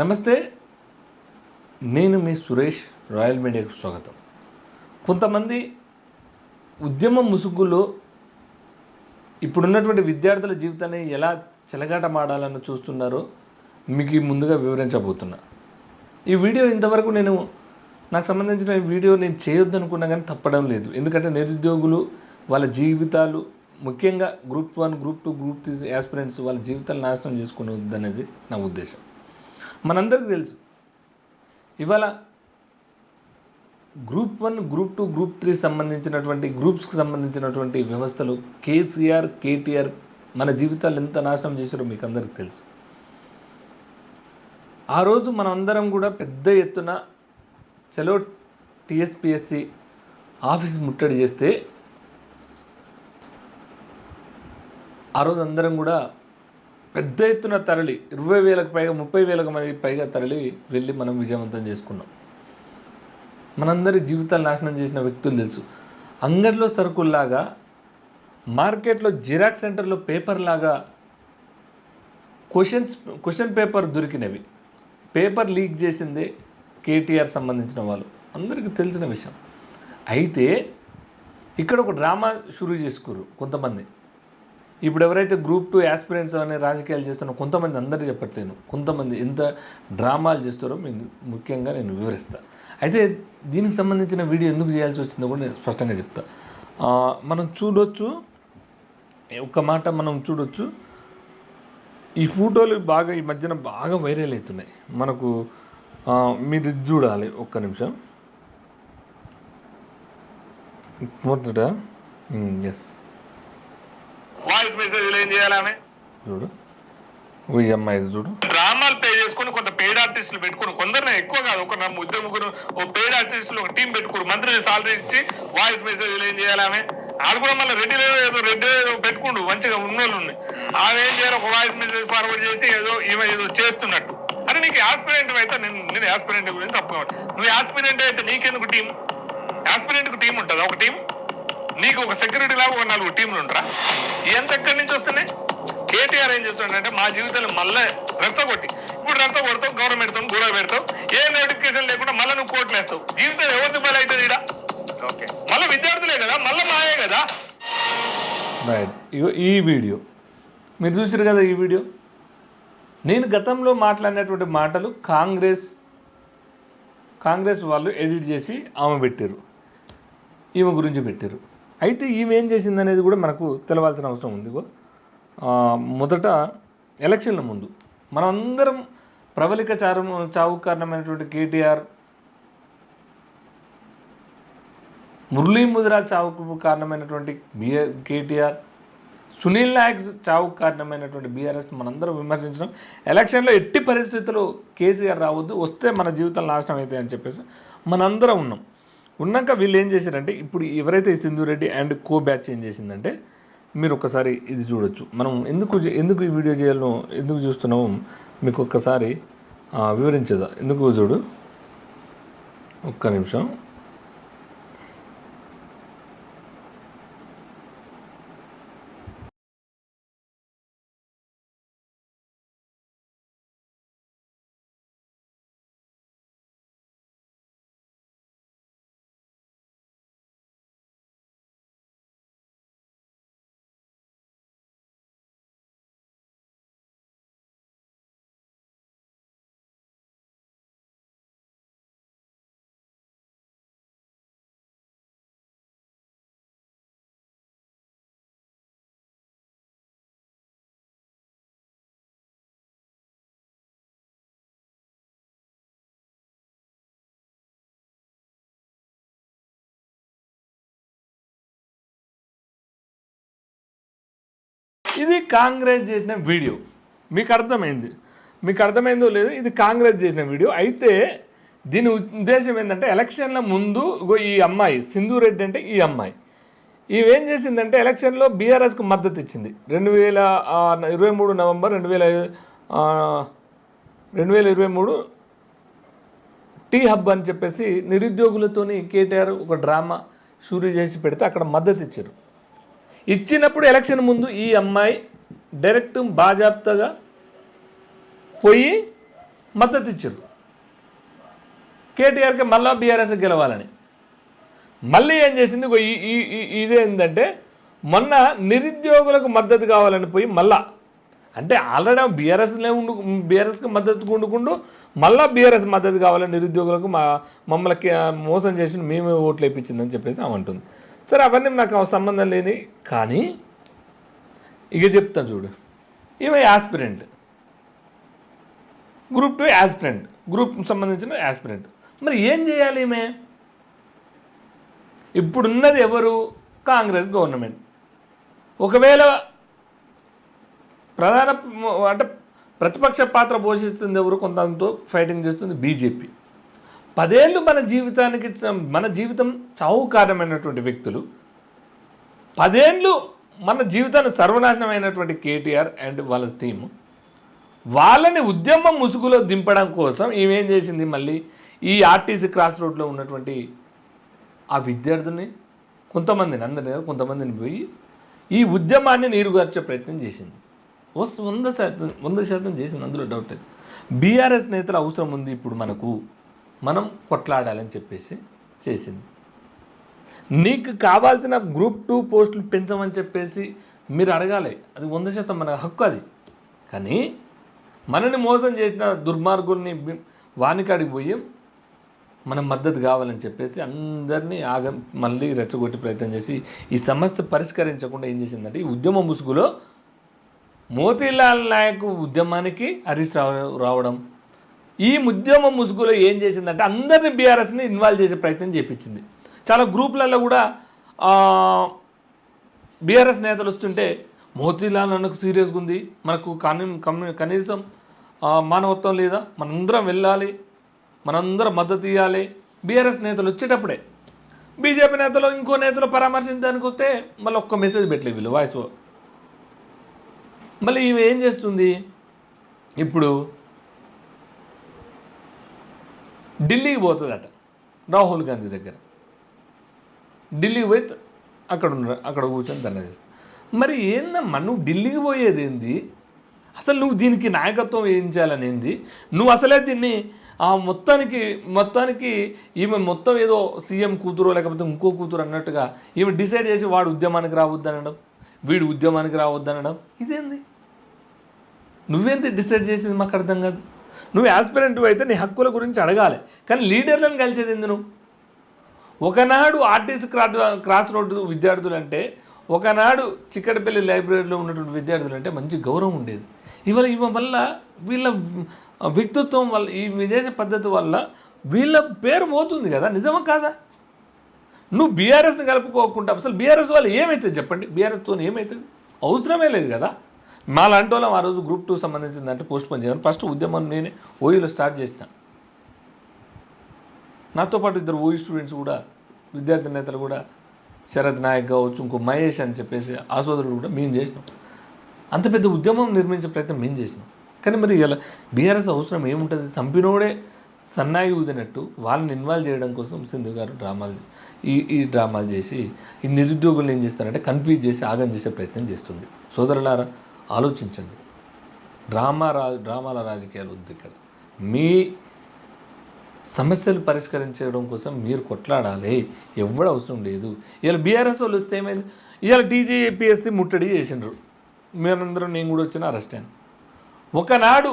నమస్తే నేను మీ సురేష్ రాయల్ మీడియాకు స్వాగతం. కొంతమంది ఉద్యమ ముసుగులో ఇప్పుడున్నటువంటి విద్యార్థుల జీవితాన్ని ఎలా చెలగాటమాడాలని చూస్తున్నారో మీకు ముందుగా వివరించబోతున్నా. ఈ వీడియో ఇంతవరకు నేను నాకు సంబంధించిన వీడియో నేను చేయొద్దు అనుకున్నా కానీ తప్పడం లేదు. ఎందుకంటే నిరుద్యోగులు వాళ్ళ జీవితాలు ముఖ్యంగా group one group two group three aspirants వాళ్ళ జీవితాలు నాశనం చేసుకునేది అనేది నా ఉద్దేశం. మనందరికీ తెలుసు. ఇవాళ group one group two group three సంబంధించినటువంటి గ్రూప్స్కి సంబంధించినటువంటి వ్యవస్థలు కేసీఆర్ కేటీఆర్ మన జీవితాలు ఎంత నాశనం చేశారో మీకు అందరికీ తెలుసు. ఆ రోజు మనం అందరం కూడా పెద్ద ఎత్తున చలో టీఎస్పిఎస్సి ఆఫీస్ ముట్టడి చేస్తే ఆ రోజు అందరం కూడా పెద్ద ఎత్తున తరలి ఇరవై వేలకు పైగా ముప్పై వేలకు మంది పైగా తరలి వెళ్ళి మనం విజయవంతం చేసుకున్నాం. మనందరి జీవితాలు నాశనం చేసిన వ్యక్తులు తెలుసు. అంగడిలో సరుకుల్లాగా మార్కెట్లో జిరాక్స్ సెంటర్లో పేపర్ లాగా క్వశ్చన్స్ క్వశ్చన్ పేపర్ దొరికినవి. పేపర్ లీక్ చేసిందే కేటీఆర్ సంబంధించిన వాళ్ళు. అందరికీ తెలిసిన విషయం. అయితే ఇక్కడ ఒక డ్రామా షురూ చేసుకురు కొంతమంది. ఇప్పుడు ఎవరైతే గ్రూప్ టూ యాస్పిరెంట్స్ అనే రాజకీయాలు చేస్తున్నారో కొంతమంది అందరూ చెప్పట్లేను. కొంతమంది ఎంత డ్రామాలు చేస్తారో మీకు ముఖ్యంగా నేను వివరిస్తా. అయితే దీనికి సంబంధించిన వీడియో ఎందుకు చేయాల్సి వచ్చిందో కూడా నేను స్పష్టంగా చెప్తా. మనం చూడొచ్చు ఒక్క మాట మనం చూడొచ్చు. ఈ ఫోటోలు బాగా ఈ మధ్యన బాగా వైరల్ అవుతున్నాయి. మనకు మీరు చూడాలి ఒక్క నిమిషం. మొదట ఎస్ వాయిస్ మెసేజ్లు ఏం చేయాలి ఆమె? చూడు. చూడు. డ్రామాలు పే చేసుకుని కొంత పెయిడ్ ఆర్టిస్టులు పెట్టుకుని. కొందరిని ఎక్కువ కాదు. ఒక ఇద్దరు ముగ్గురు ఓ పెయిడ్ ఆర్టిస్టులు ఒక టీం పెట్టుకుని మంత్రి సాలరీ ఇచ్చి వాయిస్ మెసేజ్లు ఏం చేయాలి ఆమె? ఆడు కూడా మళ్ళీ రెడ్డిలో ఏదో రెడ్డి ఏదో పెట్టుకుండు. మంచిగా ఉన్నోళ్ళు ఉన్నాయి. ఆమె ఏం చేయాలి? ఒక వాయిస్ మెసేజ్ ఫార్వర్డ్ చేసి ఏదో ఈమె ఏదో చేస్తున్నట్టు. అని నీకు యాస్పిరెంట్ అయితే నేను నేను యాస్పిరెంట్ గురించి తప్పుకోవాలి నువ్వు యాస్పిరెంట్ అయితే నీకెందుకు టీం యాస్పిరెంట్కు టీం ఉంటుందా? ఒక టీం నీకు ఒక సెక్యూరిటీ లాగా ఒక నాలుగు టీంలు ఉంటారా ఎంత ఎక్కడి నుంచి వస్తున్నాయి? కేటీఆర్ ఏం చేస్తుండే మా జీవితంలో మళ్ళీ రెచ్చగొట్టి ఇప్పుడు రెచ్చగొడతావు గవర్నమెంట్తో గొడవ పెడతావు ఏ నోటిఫికేషన్ లేకుండా మళ్ళీ నువ్వు కోట్లు వేస్తావు. జీవితం ఎవరిది బలి అవుతుంది ఈడ? ఓకే. మళ్ళీ విద్యార్థులే కదా మళ్ళీ మాయే కదా? రైట్ ఈ వీడియో. మీరు చూసారు కదా ఈ వీడియో? నేను గతంలో మాట్లాడినటువంటి మాటలు కాంగ్రెస్ కాంగ్రెస్ వాళ్ళు ఎడిట్ చేసి ఆమె పెట్టారు ఈమె గురించి పెట్టారు అయితే ఈమె ఏం చేసింది అనేది కూడా మనకు తెలవాల్సిన అవసరం ఉంది మొదట ఎలక్షన్ల ముందు మనం అందరం ప్రబలిక చారు చావు కారణమైనటువంటి కేటీఆర్ మురళీ ముదిరా చావుకు కారణమైనటువంటి బిఆర్ కేటీఆర్ సునీల్ నాయక్ చావుకు కారణమైనటువంటి బీఆర్ఎస్ మనందరం విమర్శించడం ఎలక్షన్లో ఎట్టి పరిస్థితుల్లో కేసీఆర్ రావద్దు వస్తే మన జీవితం నాశనం అవుతాయి అని చెప్పేసి మనందరం ఉన్నాం. ఉన్నాక వీళ్ళు ఏం చేశారంటే ఇప్పుడు ఎవరైతే Sindhureddy Sindhu Reddy and co batch ఏం చేసిందంటే మీరు ఒక్కసారి ఇది చూడొచ్చు. మనం ఎందుకు ఎందుకు ఈ వీడియో చేయాలో ఎందుకు చూస్తున్నామో మీకు ఒక్కసారి వివరించదా వివరించేదా ఎందుకు చూడు? ఒక్క నిమిషం. ఇది కాంగ్రెస్ చేసిన వీడియో. మీకు అర్థమైంది? మీకు అర్థమైందో లేదో ఇది కాంగ్రెస్ చేసిన వీడియో. అయితే దీని ఉద్దేశం ఏంటంటే ఎలక్షన్ల ముందు ఈ అమ్మాయి సింధు రెడ్డి అంటే ఈ అమ్మాయి. ఏం చేసిందంటే ఎలక్షన్లో బీఆర్ఎస్కు మద్దతు ఇచ్చింది. రెండు వేల ఇరవై మూడు నవంబర్ రెండు వేల రెండు వేల ఇరవై మూడు టీ హబ్ అని చెప్పేసి నిరుద్యోగులతోని కేటీఆర్ ఒక డ్రామా షూరీ చేసి పెడితే అక్కడ మద్దతు ఇచ్చారు. ఇచ్చినప్పుడు ఎలక్షన్ ముందు ఈ అమ్మాయి డైరెక్ట్ బాజాప్తగా పోయి మద్దతు ఇచ్చారు కేటీఆర్కి మళ్ళా బీఆర్ఎస్ గెలవాలని. మళ్ళీ ఏం చేసింది? ఇదేంటంటే మొన్న నిరుద్యోగులకు మద్దతు కావాలని పోయి మళ్ళా అంటే ఆల్రెడీ బీఆర్ఎస్లే ఉండు బీఆర్ఎస్కి మద్దతు ఉండుకుంటూ మళ్ళా బీఆర్ఎస్ మద్దతు కావాలని నిరుద్యోగులకు మా మమ్మల్ని మోసం చేసి మేమే ఓట్లు వేయించిందని చెప్పేసి ఆమె అంటుంది. సరే అవన్నీ నాకు సంబంధం లేని. కానీ ఇక చెప్తాను చూడు. ఈమె aspirant group two aspirant group సంబంధించిన యాస్పిరెంట్ మరి ఏం చేయాలి ఈమె? ఇప్పుడున్నది ఎవరు? కాంగ్రెస్ గవర్నమెంట్. ఒకవేళ ప్రధాన అంటే ప్రతిపక్ష పాత్ర పోషిస్తుంది ఎవరు? కొంతంతో ఫైటింగ్ చేస్తుంది బీజేపీ. పదేళ్ళు మన జీవితానికి మన జీవితం చావుకారణమైనటువంటి వ్యక్తులు పదేళ్ళు మన జీవితాన్ని సర్వనాశనమైనటువంటి కేటీఆర్ అండ్ వాళ్ళ టీం వాళ్ళని ఉద్యమం ముసుగులో దింపడం కోసం ఈమెం చేసింది మళ్ళీ? ఈ ఆర్టీసీ క్రాస్ రోడ్లో ఉన్నటువంటి ఆ విద్యార్థుల్ని కొంతమందిని అందరిని కాదు, కొంతమందిని పోయి ఈ ఉద్యమాన్ని నీరుగార్చే ప్రయత్నం చేసింది. వస్తు వంద శాతం వంద శాతం చేసింది. అందులో డౌట్ లేదు. బీఆర్ఎస్ నేతల అవసరం ఉంది ఇప్పుడు మనకు. మనం కొట్లాడాలని చెప్పేసి చేసింది. నీకు కావాల్సిన గ్రూప్ టూ పోస్టులు పెంచమని చెప్పేసి మీరు అడగాలి. అది వంద శాతం మన హక్కు అది. కానీ మనని మోసం చేసిన దుర్మార్గుల్ని వానికాడికి పోయి మనం మద్దతు కావాలని చెప్పేసి అందరినీ ఆగ మళ్ళీ రెచ్చగొట్టి ప్రయత్నం చేసి ఈ సమస్య పరిష్కరించకుండా ఏం చేసిందంటే ఈ ఉద్యమ ముసుగులో మోతీలాల్ నాయక్ ఉద్యమానికి హరీష్ రావడం ఈ ఉద్యమ ముసుగులో ఏం చేసిందంటే అందరినీ బీఆర్ఎస్ని ఇన్వాల్వ్ చేసే ప్రయత్నం చేపించింది. చాలా గ్రూపులలో కూడా బీఆర్ఎస్ నేతలు వస్తుంటే మోతీలాల్ అన్నకు సీరియస్గా ఉంది మనకు కనీ కనీసం మానవత్వం లేదా మనందరం వెళ్ళాలి మనందరం మద్దతు ఇవ్వాలి బీఆర్ఎస్ నేతలు వచ్చేటప్పుడే. బీజేపీ నేతలు ఇంకో నేతలు పరామర్శించడానికి వస్తే మళ్ళీ ఒక్క మెసేజ్ పెట్టలేదు వీళ్ళు వాయిస్ మళ్ళీ ఇవి ఏం చేస్తుంది? ఇప్పుడు ఢిల్లీకి పోతుందట రాహుల్ గాంధీ దగ్గర. ఢిల్లీకి పోయి అక్కడ ఉన్న అక్కడ కూర్చొని ధర్నా చేస్తా. మరి ఏందమ్మా నువ్వు ఢిల్లీకి పోయేది ఏంది? అసలు నువ్వు దీనికి నాయకత్వం వేయించాలని ఏంది? నువ్వు అసలే దీన్ని ఆ మొత్తానికి మొత్తానికి ఈమె మొత్తం ఏదో సీఎం కూతురు లేకపోతే ఇంకో కూతురు అన్నట్టుగా ఈమె డిసైడ్ చేసి వాడు ఉద్యమానికి రావద్దనడం వీడు ఉద్యమానికి రావద్దనడం ఇదేంది? నువ్వేంది డిసైడ్ చేసింది మాకు అర్థం కాదు. నువ్వు యాస్పిరెంట్ అయితే నీ హక్కుల గురించి అడగాలి. కానీ లీడర్లను కలిసేది ఎందు ఒకనాడు ఆర్టీసీ క్రాస్ క్రాస్ రోడ్డు విద్యార్థులు అంటే ఒకనాడు చిక్కడపల్లి లైబ్రరీలో ఉన్నటువంటి విద్యార్థులు అంటే మంచి గౌరవం ఉండేది. ఇవాళ ఇవ వల్ల వీళ్ళ వ్యక్తిత్వం వల్ల ఈ విదేశ పద్ధతి వల్ల వీళ్ళ పేరు పోతుంది కదా? నిజమా కాదా? నువ్వు బీఆర్ఎస్ని కలుపుకోకుండా అసలు బీఆర్ఎస్ వాళ్ళు ఏమవుతుంది చెప్పండి? బీఆర్ఎస్తో ఏమవుతుంది అవసరమే లేదు కదా? మా లాంటి వాళ్ళం ఆ రోజు గ్రూప్ టూ సంబంధించింది అంటే పోస్ట్ పోన్ చేయను ఫస్ట్ ఉద్యమం నేనే ఓయూలో స్టార్ట్ చేసిన. నాతో పాటు ఇద్దరు ఓయూ స్టూడెంట్స్ కూడా విద్యార్థి నేతలు కూడా శరత్ నాయక్ కావచ్చు ఇంకో మహేష్ అని చెప్పేసి ఆ సోదరుడు కూడా మేము చేసినాం. అంత పెద్ద ఉద్యమం నిర్మించే ప్రయత్నం మేము చేసినాం. కానీ మరి ఇలా బీఆర్ఎస్ అవసరం ఏముంటుంది? చంపినోడే సన్నాయి ఊదినట్టు వాళ్ళని ఇన్వాల్వ్ చేయడం కోసం సింధు గారు డ్రామాలు ఈ ఈ డ్రామాలు చేసి ఈ నిరుద్యోగులు ఏం చేస్తారంటే కన్ఫ్యూజ్ చేసి ఆగం చేసే ప్రయత్నం చేస్తుంది. సోదరులారా ఆలోచించండి. డ్రామా రా డ్రామాల రాజకీయాలు వద్దు ఇక్కడ. మీ సమస్యలు పరిష్కరించడం కోసం మీరు కొట్లాడాలి. ఎవడ అవసరం లేదు. ఇవాళ బీఆర్ఎస్ వాళ్ళు వస్తే ఏమైంది? ఇవాళ టీజీపీఎస్సీ ముట్టడి చేసిండ్రు. మేమందరం నేను కూడా వచ్చిన అరెస్ట్ అయ్యాను ఒకనాడు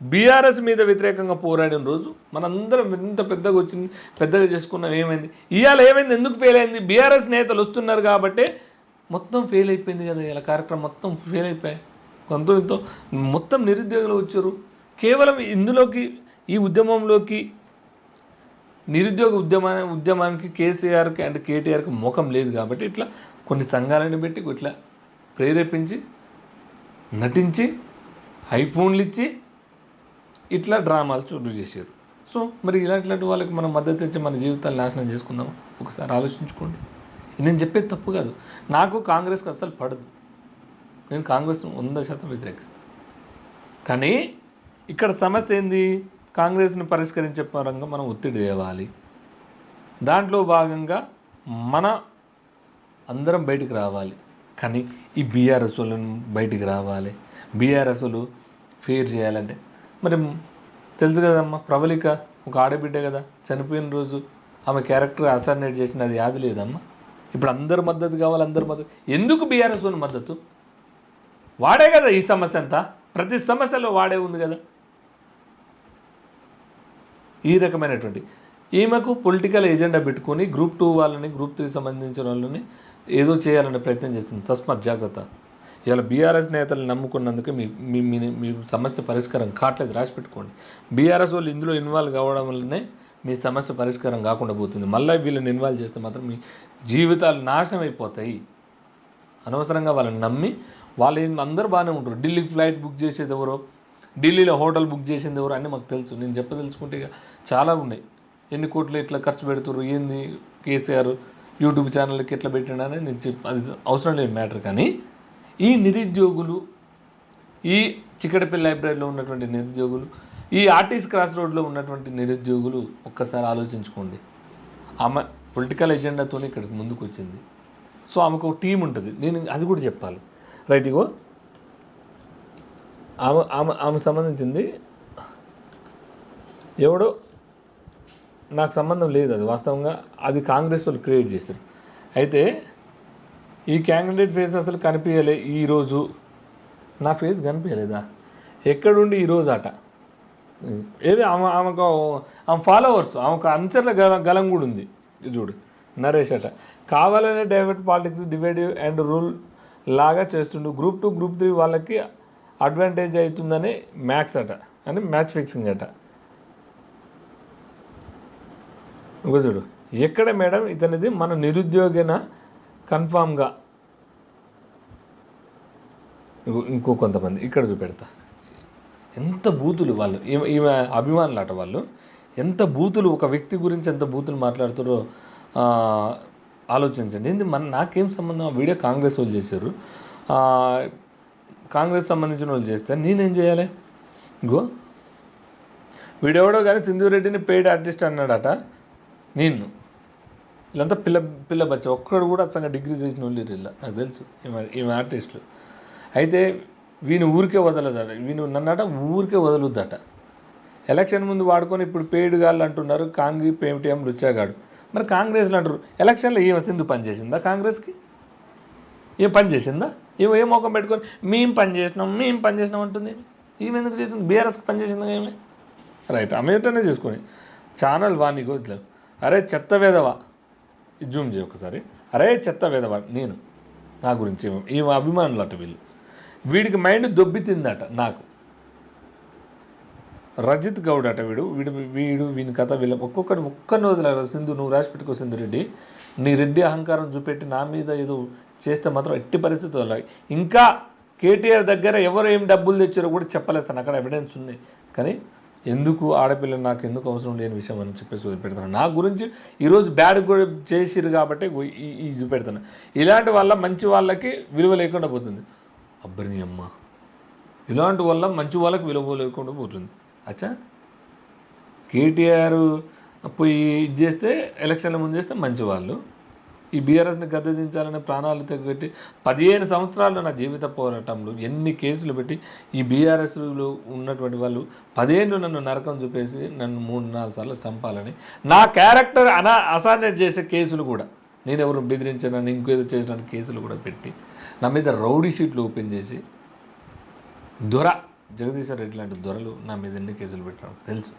బీఆర్ఎస్ మీద వ్యతిరేకంగా పోరాడిన రోజు మనందరం ఎంత పెద్దగా వచ్చింది పెద్దగా చేసుకున్నాం ఏమైంది? ఇవాళ ఏమైంది? ఎందుకు ఫెయిల్ అయింది? బీఆర్ఎస్ నేతలు వస్తున్నారు కాబట్టి మొత్తం ఫెయిల్ అయిపోయింది కదా ఇలా కార్యక్రమం మొత్తం ఫెయిల్ అయిపోయాయి. కొంత ఇంతో మొత్తం నిరుద్యోగులు వచ్చారు. కేవలం ఇందులోకి ఈ ఉద్యమంలోకి నిరుద్యోగ ఉద్యమా ఉద్యమానికి కేసీఆర్కి అండ్ కేటీఆర్కి ముఖం లేదు కాబట్టి ఇట్లా కొన్ని సంఘాలను పెట్టి ఇట్లా ప్రేరేపించి నటించి ఐఫోన్లు ఇచ్చి ఇట్లా డ్రామాలు చూడు చేశారు. సో మరి ఇలాంటి ఇలాంటి వాళ్ళకి మనం మద్దతు ఇచ్చి మన జీవితాలు నాశనం చేసుకుందాం ఒకసారి ఆలోచించుకోండి. నేను చెప్పేది తప్పు కాదు. నాకు కాంగ్రెస్కి అస్సలు పడదు. నేను కాంగ్రెస్ వంద శాతం వ్యతిరేకిస్తాను కానీ ఇక్కడ సమస్య ఏంది? కాంగ్రెస్ని పరిష్కరించే పరంగా మనం ఒత్తిడి తేవాలి. దాంట్లో భాగంగా మన అందరం బయటికి రావాలి. కానీ ఈ బీఆర్ఎస్ వాళ్ళని బయటికి రావాలి. బీఆర్ఎస్లు ఫేర్ చేయాలంటే. మరి తెలుసు కదమ్మా ప్రవళిక ఒక ఆడబిడ్డ కదా చనిపోయిన రోజు ఆమె క్యారెక్టర్ అసార్నేట్ చేసిన అది యాది లేదమ్మా. ఇప్పుడు అందరు మద్దతు కావాలి అందరు మద్దతు. ఎందుకు బీఆర్ఎస్ ఉన్న మద్దతు? వాడే కదా ఈ సమస్య అంతా. ప్రతి సమస్యలో వాడే ఉంది కదా. ఈ రకమైనటువంటి. ఈమెకు పొలిటికల్ ఎజెండా పెట్టుకొని గ్రూప్ టూ వాళ్ళని గ్రూప్ త్రీ సంబంధించిన వాళ్ళని ఏదో చేయాలనే ప్రయత్నం చేస్తుంది. తస్మాత్ జాగ్రత్త. ఇవాళ బీఆర్ఎస్ నేతలు నమ్ముకున్నందుకు మీ మీ మీ మీ సమస్య పరిష్కారం కావట్లేదు. రాసి పెట్టుకోండి బీఆర్ఎస్ వాళ్ళు ఇందులో ఇన్వాల్వ్ కావడం వల్లనే మీ సమస్య పరిష్కారం కాకుండా పోతుంది. మళ్ళీ వీళ్ళని ఇన్వాల్వ్ చేస్తే మాత్రం మీ జీవితాలు నాశనం అయిపోతాయి. అనవసరంగా వాళ్ళని నమ్మి వాళ్ళు అందరూ బాగానే ఉంటారు. ఢిల్లీకి ఫ్లైట్ బుక్ చేసేది ఎవరో ఢిల్లీలో హోటల్ బుక్ చేసింది ఎవరో అన్నీ మాకు తెలుసు. నేను చెప్పదలుచుకుంటే ఇక చాలా ఉన్నాయి. ఎన్ని కోట్లు ఎట్లా ఖర్చు పెడుతుర్రు ఏంది కేసీఆర్ యూట్యూబ్ ఛానల్కి ఎట్లా పెట్టిండని నేను చెప్ అది అవసరం లేని మ్యాటర్ కానీ ఈ నిరుద్యోగులు ఈ చిక్కడపల్లి లైబ్రరీలో ఉన్నటువంటి నిరుద్యోగులు ఈ ఆర్టీసీ క్రాస్ రోడ్లో ఉన్నటువంటి నిరుద్యోగులు ఒక్కసారి ఆలోచించుకోండి. ఆమె పొలిటికల్ ఎజెండాతో ఇక్కడికి ముందుకు వచ్చింది సో ఆమెకు ఒక టీం ఉంటుంది. నేను అది కూడా చెప్పాలి. రైట్ ఇగో. ఆమె ఆమె ఆమె సంబంధించింది ఎవడో నాకు సంబంధం లేదు అది వాస్తవంగా. అది కాంగ్రెస్ వాళ్ళు క్రియేట్ చేశారు. అయితే ఈ క్యాండిడేట్ ఫేస్ అసలు కనిపించలే ఈరోజు నా ఫేస్ కనిపించలేదా? ఎక్కడుండి ఈరోజు అట ఏది ఆమె ఆమెకు ఆమె ఫాలోవర్స్ ఆమెకు అంచర్ల గల గలం కూడా ఉంది. చూడు నరేష్ అట. కావాలనే divert politics divide and rule లాగా చేస్తుండు. గ్రూప్ టూ గ్రూప్ త్రీ వాళ్ళకి అడ్వాంటేజ్ అవుతుందని మ్యాథ్స్ అట. అని మ్యాచ్ ఫిక్సింగ్ అట. ఇంకో చూడు. ఎక్కడ మేడం ఇతనిది మన నిరుద్యోగిన కన్ఫామ్గా ఇంకో కొంతమంది. ఇక్కడ చూపెడతా. ఎంత బూతులు వాళ్ళు ఈమె ఈమె అభిమానులు వాళ్ళు. ఎంత బూతులు ఒక వ్యక్తి గురించి ఎంత బూతులు మాట్లాడుతారో ఆలోచించండి. ఏంది మన నాకేం సంబంధం? ఆ వీడియో కాంగ్రెస్ వాళ్ళు చేశారు. కాంగ్రెస్ సంబంధించిన వాళ్ళు చేస్తే నేనేం చేయాలి? గో. వీడెవడో కానీ సింధురెడ్డిని పెయిడ్ ఆర్టిస్ట్ అన్నాడట. నేను వీళ్ళంతా పిల్ల పిల్ల బచ్చ. ఒక్కడు కూడా అచ్చంగా డిగ్రీ చేసిన వాళ్ళు ఇలా. నాకు తెలుసు. ఈమె ఈమె ఆర్టిస్టులు అయితే వీని ఊరికే వదలదట. వీను నన్నట ఊరికే వదలుద్దట. ఎలక్షన్ ముందు వాడుకొని ఇప్పుడు పేడు గాళ్ళు అంటున్నారు కాంగ్రీ పేమిటిఎం రుచాగాడు మరి కాంగ్రెస్లో అంటారు ఎలక్షన్లో ఏం సింధు పనిచేసిందా కాంగ్రెస్కి? ఏం పని చేసిందా? ఏమో ఏ మోకం పెట్టుకొని మేము పనిచేసినాం మేము పనిచేసినాం అంటుంది ఈమె ఎందుకు చేసింది? బీఆర్ఎస్కి పని చేసిందా ఏమే రైట్ ఆమె ఏంటనే చేసుకొని. ఛానల్ వాణి వదిలేదు అరే చెత్త వేదవా. జూమ్ చేయి ఒకసారి. అరే చెత్త వేదవా నేను. నా గురించి ఏమో అభిమానులు అట వీళ్ళు? వీడికి మైండ్ దొబ్బి తిందట నాకు. రజిత్ గౌడ్ అట వీడు. వీడు వీడు వీని కథ వీళ్ళ ఒక్కొక్కటి ఒక్కరిని వదిలేరు. సింధు నువ్వు రాసి పెట్టుకో సింధు రెడ్డి. నీ రెడ్డి అహంకారం చూపెట్టి నా మీద ఏదో చేస్తే మాత్రం ఎట్టి పరిస్థితి ఇంకా కేటీఆర్ దగ్గర ఎవరు ఏం డబ్బులు తెచ్చారో కూడా చెప్పలేస్తాను. అక్కడ ఎవిడెన్స్ ఉంది. కానీ ఎందుకు ఆడపిల్ల నాకు ఎందుకు అవసరం లేని విషయం అని చెప్పేసి వదిలిపెడతాను. నా గురించి ఈరోజు బ్యాడ్ కూడా చేసిరు కాబట్టి ఈ ఈ చూపెడతాను. ఇలాంటి వల్ల మంచి వాళ్ళకి విలువ లేకుండా పోతుంది. అబ్బరిని అమ్మ. ఇలాంటి వల్ల మంచి వాళ్ళకి విలువ లేకుండా పోతుంది. అచ్చా? కేటీఆర్ పోయి ఇది చేస్తే ఎలక్షన్ల ముందు చేస్తే మంచి వాళ్ళు. ఈ బీఆర్ఎస్ని గద్దెదించాలని ప్రాణాలు తెగబెట్టి పదిహేను సంవత్సరాలు నా జీవిత పోరాటంలో ఎన్ని కేసులు పెట్టి ఈ బీఆర్ఎస్లో ఉన్నటువంటి వాళ్ళు పదిహేను నన్ను నరకం చూపేసి నన్ను మూడు నాలుగు సార్లు చంపాలని నా క్యారెక్టర్ అనా అసానేట్ చేసే కేసులు కూడా. నేను ఎవరు బెదిరించానని ఇంకేదో చేసినాను కేసులు కూడా పెట్టి నా మీద రౌడీ షీట్లు ఓపెన్ చేసి దొర జగదీశ్వర రెడ్డి లాంటి దొరలు నా మీద ఎన్ని కేసులు పెట్టారు తెలుసు.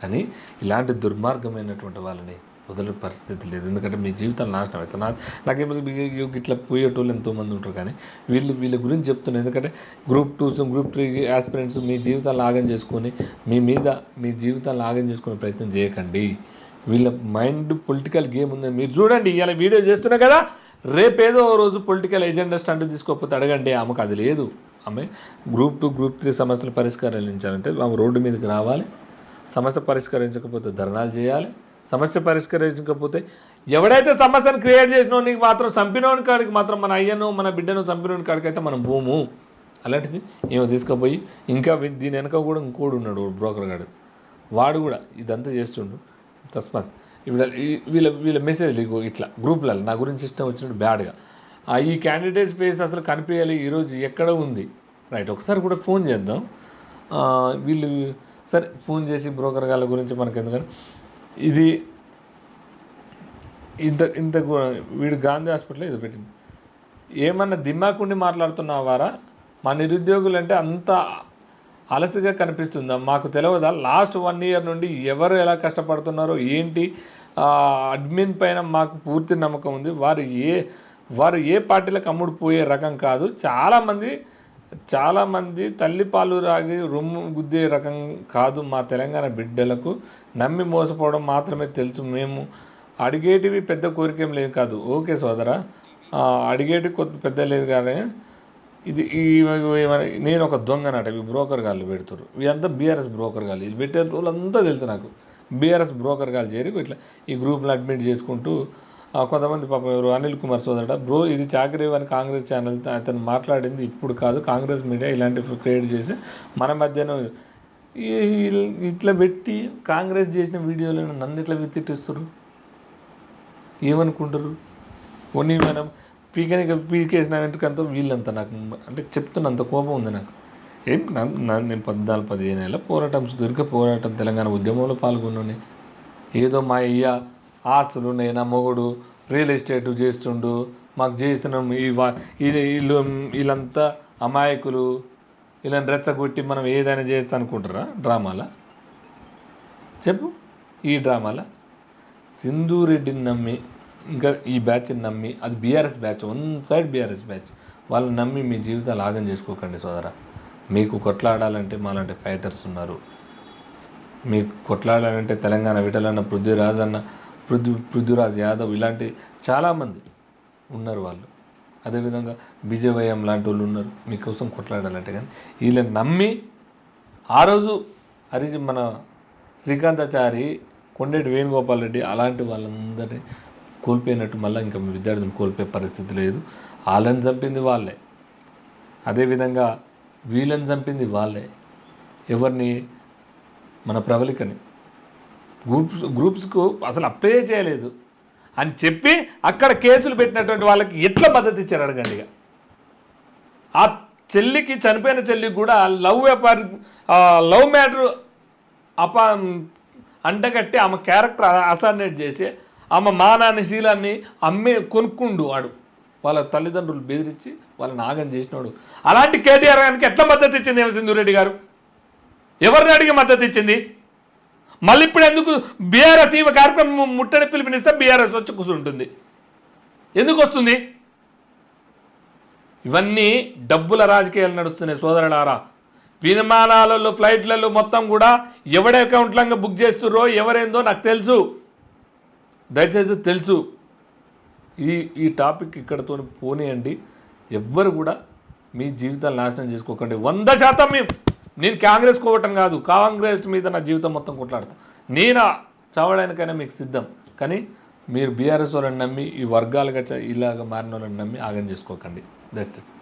కానీ ఇలాంటి దుర్మార్గమైనటువంటి వాళ్ళని వదిలే పరిస్థితి లేదు. ఎందుకంటే మీ జీవితాలు నాశనం అవుతుంది నా నాకేమో ఇట్లా పోయేటోళ్ళు ఎంతోమంది ఉంటారు కానీ వీళ్ళు వీళ్ళ గురించి చెప్తున్నాను. ఎందుకంటే group twos group three aspirants మీ జీవితాలు లాగం చేసుకొని మీ మీద మీ జీవితాలు లాగం చేసుకునే ప్రయత్నం చేయకండి. వీళ్ళ మైండ్ పొలిటికల్ గేమ్ ఉంది. మీరు చూడండి ఇవాళ వీడియో చేస్తున్నా కదా రేపేదో ఓ రోజు పొలిటికల్ ఎజెండా స్టంట్ తీసుకోకపోతే అడగండి ఆమెకు అది లేదు. ఆమె గ్రూప్ టూ గ్రూప్ త్రీ సమస్యలు పరిష్కరించాలంటే ఆమె రోడ్డు మీదకి రావాలి. సమస్య పరిష్కరించకపోతే ధర్నాలు చేయాలి. సమస్య పరిష్కరించకపోతే ఎవడైతే సమస్యను క్రియేట్ చేసినో నీకు మాత్రం చంపినోని కాడికి మాత్రం మన అయ్యను మన బిడ్డను చంపినోని కాడికి అయితే మనం భూము అలాంటిది ఏమో తీసుకుపోయి ఇంకా దీని వెనక కూడా ఇంకోడు ఉన్నాడు బ్రోకర్ గాడు. వాడు కూడా ఇదంతా చేస్తుండు. తస్మాత్. వీళ్ళ వీళ్ళ వీళ్ళ మెసేజ్లు ఇగో ఇట్లా గ్రూప్లలో నా గురించి ఇష్టం వచ్చినట్టు బ్యాడ్గా. ఆ ఈ క్యాండిడేట్ స్పేస్ అసలు కనిపించాలి ఈరోజు ఎక్కడ ఉంది? రైట్ ఒకసారి కూడా ఫోన్ చేద్దాం. వీళ్ళు సరే ఫోన్ చేసి బ్రోకర్ గాళ్ళ గురించి మనకు ఎందుకని? ఇది ఇంత ఇంత గు- వీడు గాంధీ హాస్పిటల్ ఇది పెట్టింది. ఏమన్నా దిమ్మాకుండి మాట్లాడుతున్నావారా? మా నిరుద్యోగులు అంటే అంత అలసిగా కనిపిస్తుందా? మాకు తెలియదా లాస్ట్ వన్ ఇయర్ నుండి ఎవరు ఎలా కష్టపడుతున్నారో ఏంటి? అడ్మిన్ పైన మాకు పూర్తి నమ్మకం ఉంది. వారు ఏ వారు ఏ పార్టీలకు అమ్ముడు పోయే రకం కాదు. చాలామంది చాలామంది తల్లి పాలు రాగి రొమ్ము గుద్దే రకం కాదు మా తెలంగాణ బిడ్డలకు. నమ్మి మోసపోవడం మాత్రమే తెలుసు. మేము అడిగేటివి పెద్ద కోరికేం లేదు కాదు. ఓకే సోదరా. అడిగేటి కొత్త పెద్ద లేదు కానీ ఇది ఈ నేను ఒక దొంగనట ఇవి బ్రోకర్ గాళ్ళు పెడతారు ఇదంతా బీఆర్ఎస్ బ్రోకర్ గాళ్ళు. ఇది పెట్టే వాళ్ళంతా తెలుసు నాకు. బీఆర్ఎస్ బ్రోకర్ గాళ్ళు చేరి ఇట్లా ఈ గ్రూప్లో అడ్మిట్ చేసుకుంటూ కొంతమంది పాపం ఎవరు అనిల్ కుమార్ సోదరట బ్రో ఇది చాకరీ అని కాంగ్రెస్ ఛానల్ అతను మాట్లాడింది ఇప్పుడు కాదు కాంగ్రెస్ మీడియా ఇలాంటివి క్రియేట్ చేసి మన మధ్యన ఈ- ఇట్లా పెట్టి కాంగ్రెస్ చేసిన వీడియోలను నన్ను ఇట్లా విత్తిట్టిస్తారు ఏమనుకుంటారు పోనీ మనం పీకని పీకేసిన వెంటకంతో వీళ్ళంత నాకు అంటే చెప్తున్నంత కోపం ఉంది నాకు. ఏం నేను పద్నాలుగు పదిహేను ఏళ్ళ పోరాటం సుదీర్ఘ పోరాటం తెలంగాణ ఉద్యమంలో పాల్గొన్నాను. ఏదో మా అయ్య ఆస్తులు ఉన్నాయి నా మొగుడు రియల్ ఎస్టేట్ చేస్తుండు మాకు చేస్తున్నాం ఈ వీళ్ళు వీళ్ళంతా అమాయకులు వీళ్ళని రెచ్చగొట్టి మనం ఏదైనా చేయొచ్చు అనుకుంటారా డ్రామాలా? చెప్పు ఈ డ్రామాల. సింధూరెడ్డిని నమ్మి ఇంకా ఈ బ్యాచ్ని నమ్మి అది BRS batch one side BRS batch. వాళ్ళని నమ్మి మీ జీవితాలు ఆగం చేసుకోకండి సోదరా. మీకు కొట్లాడాలంటే మాలాంటి ఫైటర్స్ ఉన్నారు. మీకు కొట్లాడాలంటే తెలంగాణ విటలన్న పృథ్వీరాజ్ అన్న పృథ్వీ పృథ్వీరాజ్ యాదవ్ ఇలాంటి చాలామంది ఉన్నారు వాళ్ళు. అదేవిధంగా బీజేవైఎం లాంటి వాళ్ళు ఉన్నారు. మీకోసం కొట్లాడాలంటే కానీ వీళ్ళని నమ్మి ఆ రోజు హరి మన శ్రీకాంతాచారి కొండేటి వేణుగోపాల్ రెడ్డి అలాంటి వాళ్ళందరినీ కోల్పోయినట్టు మళ్ళీ ఇంకా విద్యార్థిని కోల్పోయే పరిస్థితి లేదు. వాళ్ళని చంపింది వాళ్ళే. అదేవిధంగా వీళ్ళని చంపింది వాళ్ళే. ఎవరిని? మన ప్రబలికని. గ్రూప్స్ గ్రూప్స్కు అసలు అప్లై చేయలేదు. అని చెప్పి అక్కడ కేసులు పెట్టినటువంటి వాళ్ళకి ఎట్లా మద్దతు ఇచ్చారు అడగండి ఇక. ఆ చెల్లికి చనిపోయిన చెల్లికి కూడా లవ్ వ్యాపారి లవ్ మ్యాటర్ అపా అంటగట్టి ఆమె క్యారెక్టర్ అసార్నేట్ చేసి ఆమె మానాన్ని శీలాన్ని అమ్మే కొనుక్కుండు వాడు. వాళ్ళ తల్లిదండ్రులు బెదిరించి వాళ్ళని ఆగం చేసినాడు. అలాంటి కేటీఆర్ గారికి ఎట్లా మద్దతు ఇచ్చింది సింధురెడ్డి గారు? ఎవరిని అడిగి మద్దతు ఇచ్చింది? మళ్ళీ ఇప్పుడు ఎందుకు బీఆర్ఎస్ ఈ కార్యక్రమం ముట్టడి పిలిపినిస్తే బీఆర్ఎస్ వచ్చి కూర్చుంటుంది ఎందుకు వస్తుంది? ఇవన్నీ డబ్బుల రాజకీయాలు నడుస్తున్నాయి సోదరులారా. విమానాలలో ఫ్లైట్లలో మొత్తం కూడా ఎవడ అకౌంట్లంగా బుక్ చేస్తుర్రో ఎవరేందో నాకు తెలుసు. దయచేసి తెలుసు. ఈ ఈ టాపిక్ ఇక్కడతో పోనీయండి. ఎవ్వరు కూడా మీ జీవితాలు నాశనం చేసుకోకండి. వంద శాతం మేము నేను కాంగ్రెస్ కోవటం కాదు. కాంగ్రెస్ మీద నా జీవితం మొత్తం కొట్లాడతా. నేను? చావడానికైనా మీకు సిద్ధం. కానీ మీరు బీఆర్ఎస్ వాళ్ళని నమ్మి ఈ వర్గాలుగా చ- ఇలాగ మారిన వాళ్ళని నమ్మి ఆగం చేసుకోకండి. That's it.